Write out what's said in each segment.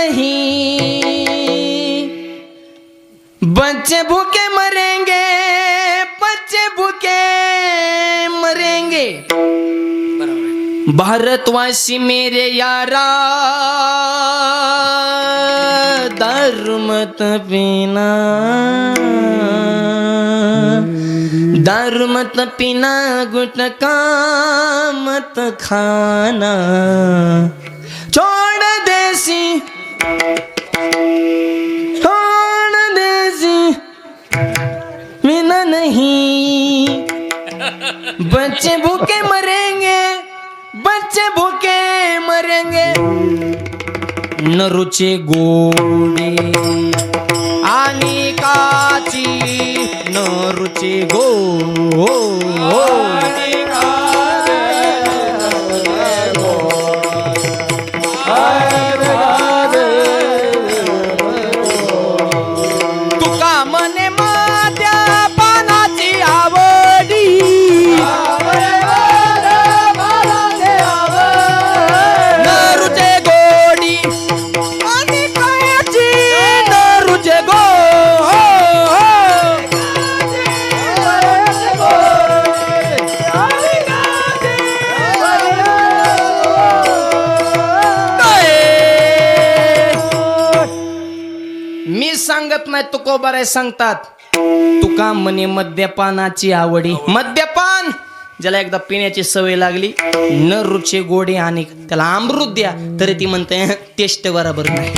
नहीं। बच्चे भूखे मरेंगे बच्चे भूखे मरेंगे। भारतवासी मेरे यारा दारू मत पीना। दारू मत पीना गुटका मत खाना। छोड़ देसी छोड़ देसी नहीं। बच्चे भूखे मरेंगे बच्चे भूखे मरेंगे। न रुचे गोडी आणि काची न रुचे गो सांगत नाही तुकोबाराय सांगतात. तुका म्हणे मद्यपानाची आवडी. मद्यपान? ज्याला एकदा पिण्याची सवय लागली न रुचे गोडे आणि त्याला अमृत द्या तरी ती म्हणते टेस्ट बरोबर नाही.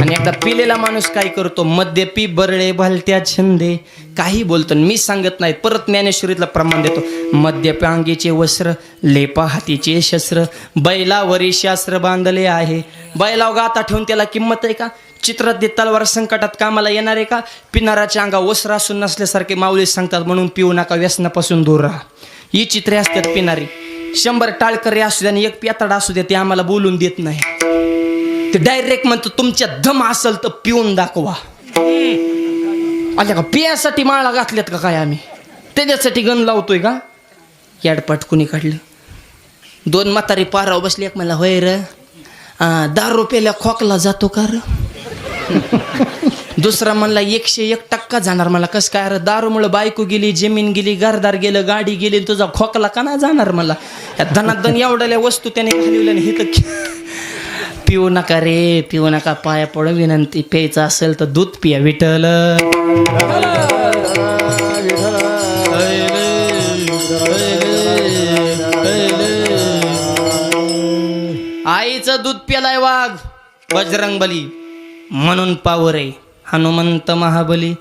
आणि एकदा पिलेला माणूस काय करतो? मद्यपी बरळे भलत्या छंदे. काही बोलतो आणि मी सांगत नाही परत ज्ञानेश्वरीतला प्रमाण देतो. मद्यपांगीचे वस्त्र लेपा हातीचे शस्त्र बैलावरी शास्त्र बांधले आहे. बैलाव गाता ठेवून त्याला किंमत आहे का? चित्रात दे तलवार संकटात कामाला येणार आहे का? पिणाराच्या अंगा वस्त्र असून नसल्यासारखे माऊली सांगतात म्हणून पिऊ नका व्यसनापासून दूर राहा. ही चित्रे असतात पिणारी. शंभर टाळकरी असू द्या आणि एक प्यातडा असू द्या ते आम्हाला बोलून देत नाही. ते डायरेक्ट म्हणतो तुमच्या दम असेल तर पिऊन दाखवा. आल्या का पियासाठी माळा घातल्यात का काय आम्ही? त्याच्यासाठी गण लावतोय का? याडपाट कुणी काढलं? दोन म्हातारी पाराव बसली एक मला होय र दहा दारू रुपयाला खोकला जातो का र? दुसरा म्हणला एकशे एक टक्का जाणार. मला कसं काय? अरे दारूमुळं बायको गेली जमीन गेली घरदार गेलं गाडी गेली तुझा खोकला का नाही जाणार मला? या धनाधन एवढ्या वस्तू त्याने घालवल्या आणि हे तर पिऊ नका रे पिऊ नका पाया पड विनंती प्यायचं असेल तर दूध पिया विठल आईचं दूध प्यालाय वाघ बजरंगबली. म्हणून पावर आहे हनुमंत महाबली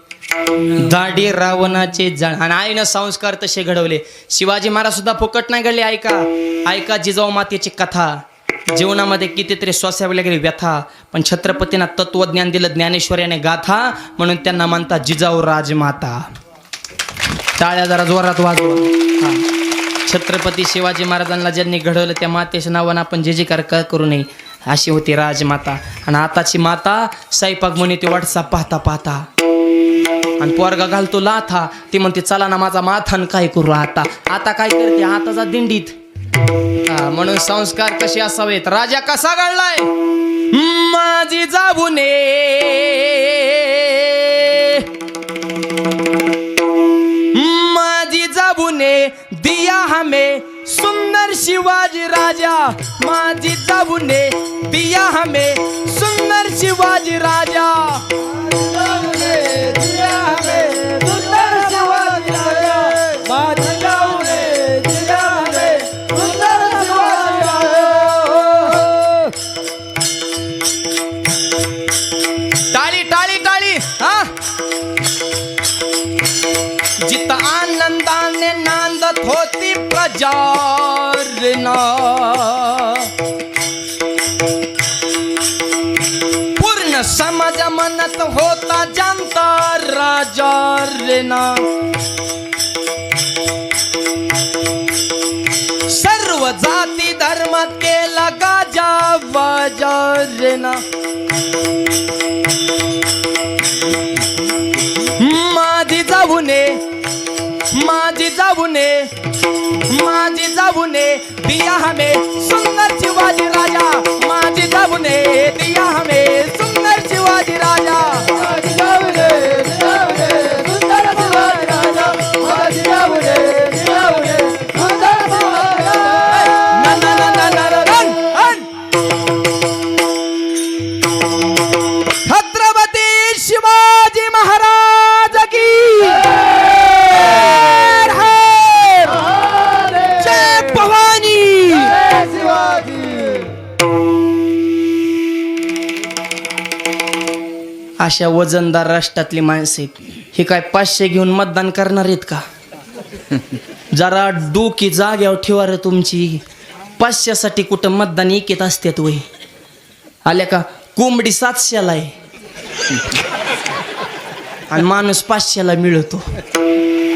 दाढी रावणाचे जण. आणि आईनं संस्कार तसे घडवले. शिवाजी महाराज सुद्धा फुकट नाही घडले ऐका. ऐका जिजाऊ मातेची कथा. जीवनामध्ये कितीतरी स्वासावल्या गेली व्यथा. पण छत्रपतींना तत्वज्ञान दिलं ज्ञानेश्वर्याने गाथा. म्हणून त्यांना म्हणतात जिजाऊ राजमाता. टाळ्या जरा जोरात वाजव. छत्रपती शिवाजी महाराजांना ज्यांनी घडवलं त्या मातेच्या नावानं आपण जे जे कार का करू नये. अशी होती राजमाता. आणि आताची माता स्वयंपाक म्हणे ती वाटसा पाहता पाहता. आणि पोरगा घालतो लाथा. ती म्हणते चला ना माझा माथान काय करू आता? आता काय करते? आताचा दिंडीत. म्हणून संस्कार कसे असावेत? राजा कसा घडलाय? माझी जाबुने. माझी जाबुने दिया हमे शिवाजी राजा माझी जाबुने दिया हमें सुंदर शिवाजी राजा. टाळी टाळी टाळी हा. जित आनंदाने नांदत होती जारना पूर्ण समाज म्हणत होता जनता राजारना सर्व जाती धर्म केला गाजा रेना माझी जाऊने माझी माझी जाऊने दिया हमें सुंदर शिवाजी राजा माझी जाऊने दिया हमें अशा वजनदार राष्ट्रातली माणसं आहेत. हे काय पाचशे घेऊन मतदान करणार आहेत का? जरा डोकी जाग्यावर ठेवा रे तुमची. पाचशेसाठी कुठं मतदान एकेत असतात वय? आल्या का? कोंबडी सातशेला आहे. आणि माणूस पाचशेला मिळतो.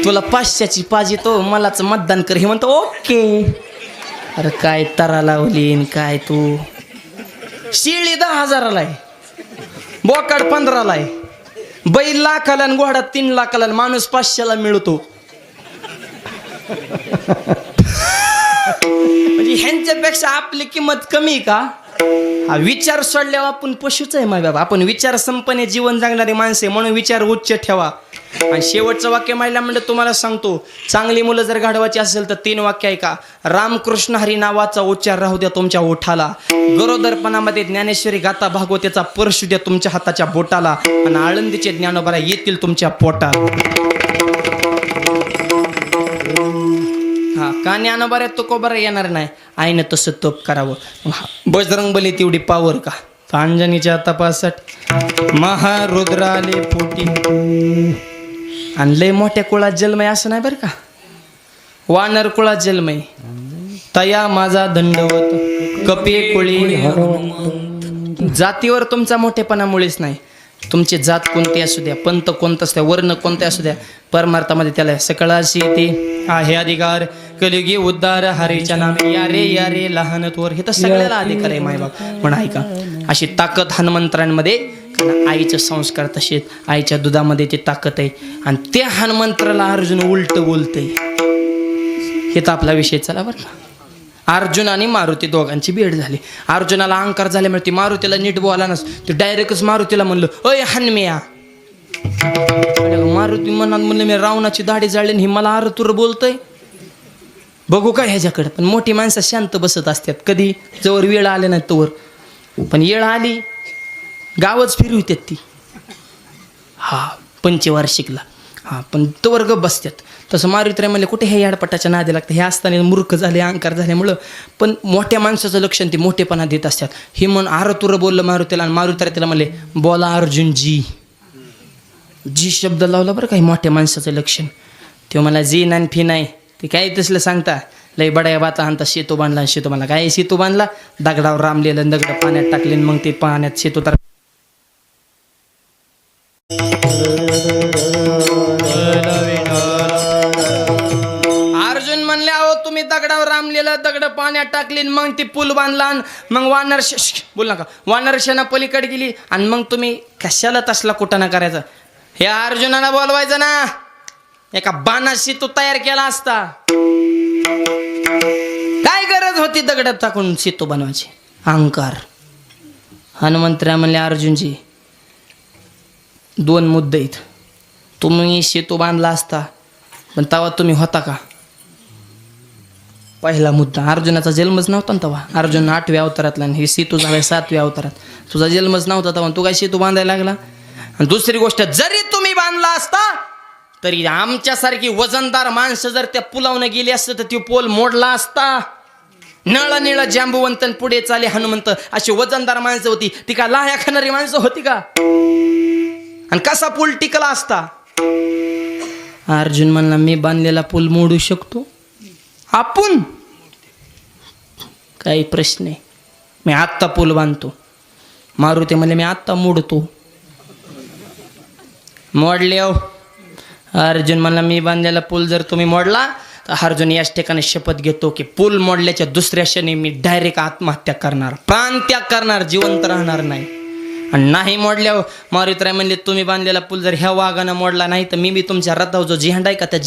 तुला पाचशेची पाहिजे तो मलाच मतदान कर. हे म्हणतो ओके. अरे काय तरा लावली काय तू? शिळी दहा हजाराला आहे. बोकाड पंधराला आहे. बैल लाखाला आणि घोडा तीन लाखाला माणूस पाचशेला मिळतो. म्हणजे ह्यांच्यापेक्षा आपली किंमत कमी आहे का? हा विचार सोडल्यावर आपण पशुच आहे माय बाबा. आपण विचार संपणे जीवन जगणारी माणसे म्हणून विचार उच्च ठेवा. आणि शेवटचं वाक्य माहिला म्हणजे तुम्हाला सांगतो चांगली मुलं जर घडवायची असेल तर तीन वाक्य ऐका. रामकृष्ण हरी नावाचा उच्चार राहू द्या तुमच्या ओठाला. गरोदरपणामध्ये ज्ञानेश्वरी गाता भागवतेचा परशु द्या तुमच्या हाताच्या बोटाला. आणि आळंदीचे ज्ञानोबरा येतील तुमच्या पोटात का ज्ञानोबऱ्या तुकोबरा येणार नाही? आईनं तसं तप करावं. बजरंग बली तेवढी पावर का? कांजनीच्या तपासाठी महारुद्राले पोटी आणि लय मोठ्या कुळात जन्मय असं नाही बरं का? वानर कुळात जन्मय. तया माझा दंडवत कपे कुळी जातीवर तुमचा मोठेपणामुळेच नाही. तुमची जात कोणती असू द्या पंत कोणतं असू द्या वर्ण कोणते असू द्या परमार्थामध्ये त्याला सकळाशी ते आहे अधिकार. कलिगी उद्धार हरेच्या नामे या रे या रे लहान थोर हे तर सगळ्याला अधिकार आहे मायबाप. पण ऐका अशी ताकद हनुमंत्रांमध्ये कारण आईचे संस्कार तसे आहेत आईच्या दुधामध्ये ती ताकद आहे आणि त्या हनुमंत्राला अर्जुन उलट बोलतंय. हे तर आपला विषय चला बरं का. अर्जुन आणि मारुती दोघांची भेट झाली. अर्जुनाला अहंकार झाल्यामुळे ती मारुतीला नीट बोला नस ते डायरेक्टच मारुतीला म्हणलं अय हनमिया. मारुती मनात म्हणलं मी रावणाची दाढी जाळली ही मला आरतुर बोलतय. बघू काय ह्याच्याकडे. पण मोठी माणसं शांत बसत असतात. कधी जवळ वेळ आले नाही तोवर. पण येळ आली गावच फिरवितात ती. हा पंचवार्षिकला. हा पण तोवर गप बसतात. तसं मारुतीराय म्हणले कुठे हे याडपटाच्या नादी लागतं? हे असताना मूर्ख झाले अहंकार झाल्यामुळं. पण मोठ्या माणसाचं लक्षण ते मोठेपणा देत असतात. हे म्हण आरतुर बोललं मारुतीला आणि मारुतीराय त्याला म्हणले बोला अर्जुन जी जी शब्द लावला बरं काही मोठ्या माणसाचं लक्षण. ते मला जी नाही फी नाही ते काय तसलं सांगता? लय बडाया बाता आणता शेतो बांधला शेतो शेतू बांधला काय शेतो बांधला? दगडावर रामलेलं दगड पाण्यात टाकले मग ते पाण्यात शेतो तर अर्जुन म्हणले अहो तुम्ही दगडावर रामलेलं दगड पाण्यात टाकली आणि मग ती पूल बांधला आणि मग वानर बोल नका. वानर शेना पलीकडे गेली आणि मग तुम्ही कशाला तसला कुठं ना करायचं? हे अर्जुनाला बोलवायचं ना. एका बाणाशी तू तयार केला असता. काय गरज होती दगडात टाकून सेतू बनवायची? अहंकार. हनुमंतराय म्हणले अर्जुनजी दोन मुद्दे आहेत. तुम्ही सेतू बांधला असता पण तेव्हा तुम्ही होता का? पहिला मुद्दा अर्जुनाचा जन्मच नव्हता ना तेव्हा अर्जुन आठव्या अवतारातला आणि हे सेतू झाला सातव्या अवतारात. तुझा जन्मच नव्हता तेव्हा तू काय सेतू बांधायला लागला? आणि दुसरी गोष्ट जरी तुम्ही बांधला असता तरी आमच्यासारखी वजनदार माणसं जर त्या पुलावनं गेली असतं तर ती पोल मोडला असता. नळ निळ जांबुवंत पुढे चाले हनुमंत. अशी वजनदार माणसं होती. ती का लाह्या खाणारी माणसं होती का? आणि कसा पूल टिकला असता? अर्जुन म्हणला मी बांधलेला पूल मोडू शकतो? आपण? काही प्रश्न आहे मी आत्ता पूल बांधतो. मारुती म्हणले मी आत्ता मोडतो. मोडले हो. अर्जुन म्हणला मी बांधलेला पूल जर तुम्ही मोडला तर अर्जुन याच ठिकाणी शपथ घेतो की पूल मोडल्याच्या दुसऱ्या क्षणी मी डायरेक्ट आत्महत्या करणार प्राणत्याग करणार जिवंत राहणार नाही. आणि नाही मोडल्यावर मारुतराय म्हणले तुम्ही बांधलेला पूल जर ह्या वाघानं मोडला नाही तर मी बी तुमच्या रथावर जो झेंडा आहे का त्या